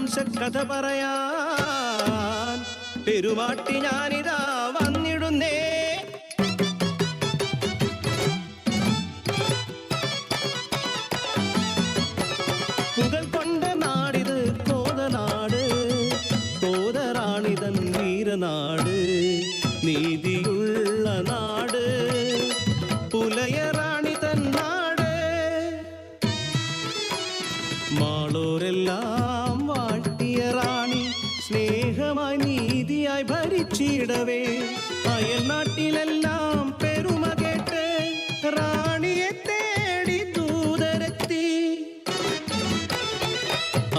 രാജവംശ കഥ പറയാൻ പെരുമാട്ടി ഞാനിതാ വന്നിടുന്നേ. പുകൾ കൊണ്ട നാടിത് കോതനാട് കോതറാണിതൻ വീരനാട് നീതിയുള്ള നാട് പുലയറാണി തൻ നാട്. മാളൂരെല്ലാം நீராய் பரிச்சிடவே அயல் நாட்டிலெல்லாம் பெருமை கேட்ட ராணியை தேடி தூதரத்தி.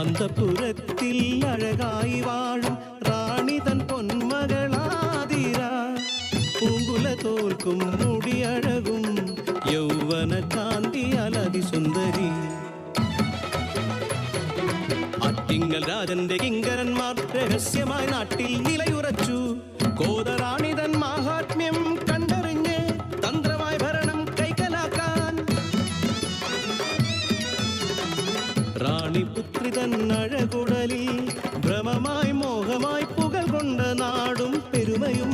அந்த புறத்தில் அழகாய் வாழும் ராணி தன் பொன்மகளாதிரா. பூங்குல தோற்கும் முடியழகும் யௌவன காந்தி அலதி சுந்தரி. അട്ടിങ്ങൽ രാജന്റെ കിങ്കരന്മാർ രഹസ്യമായി നാട്ടിൽ നിലയുറച്ചു. കോതറാണിതൻ മാഹാത്മ്യം കണ്ടറിഞ്ഞ് തന്ത്രമായി ഭരണം കൈക്കലാക്കാൻ. റാണിപുത്രി തന്നഴകുടലിൽ ഭ്രമമായി മോഹമായി പുകൾ കൊണ്ട നാടും പെരുമയും.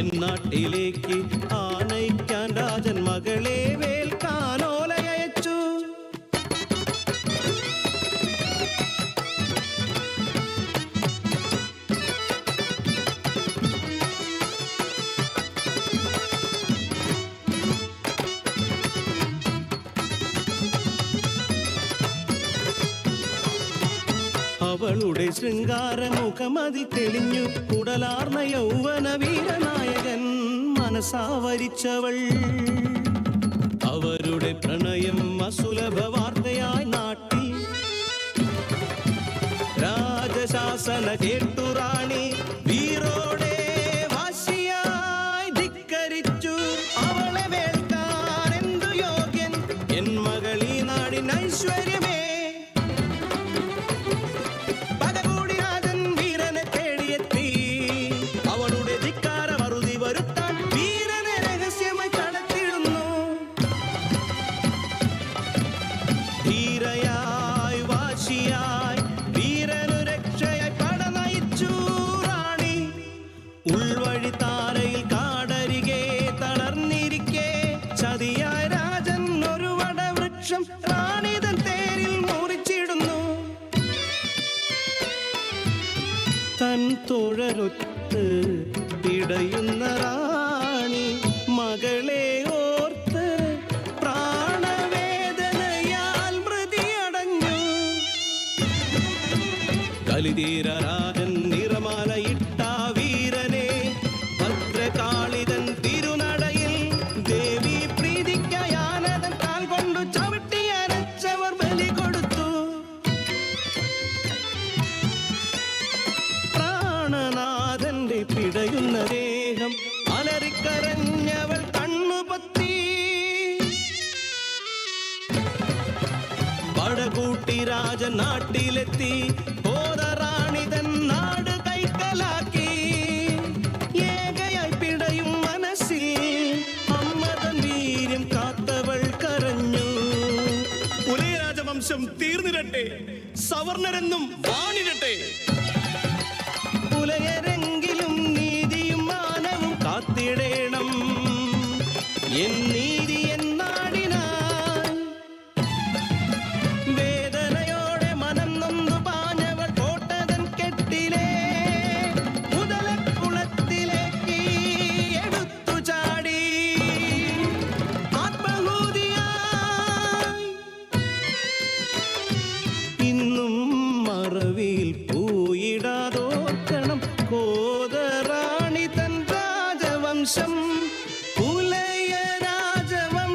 എൻ നാട്ടിലേക്ക് ആനയിക്കാൻ അവളുടെ ശൃംഗാരമുഖമതി തെളിഞ്ഞു. കുടലാർന്ന യൗവന വീരനായകൻ മനസാവരിച്ചവൾ അവരുടെ പ്രണയം അസുലഭ വാർത്തയായി നാട്ടി. രാജശാസന കേട്ടു ചതിയായ രാജൻ ഒരു വടവൃക്ഷം റാണിതൻ തേരിൽ മുറിച്ചിടുന്നു. തൻ തുഴലൊത്ത് പിടയുന്ന റാണി മകളെ ഓർത്ത് പ്രാണവേദനയാൽ മൃതിയടഞ്ഞു. കലിതീര രാജൻ പിടയുന്ന ദേഹം അലറിക്കരഞ്ഞവൾ കണ്ണുപത്തി. പടകൂട്ടി രാജൻ നാട്ടിലെത്തി കോതറാണിതൻ നാട് കൈക്കലാക്കി. ഏകയായി പിടയും മനസ്സിൽ അമ്മതൻ വീര്യം കാത്തവൾ കരഞ്ഞു. പുലയരാജവംശം തീർന്നിരട്ടെ സവർണരെന്നും വാണിരട്ടെ.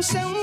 sống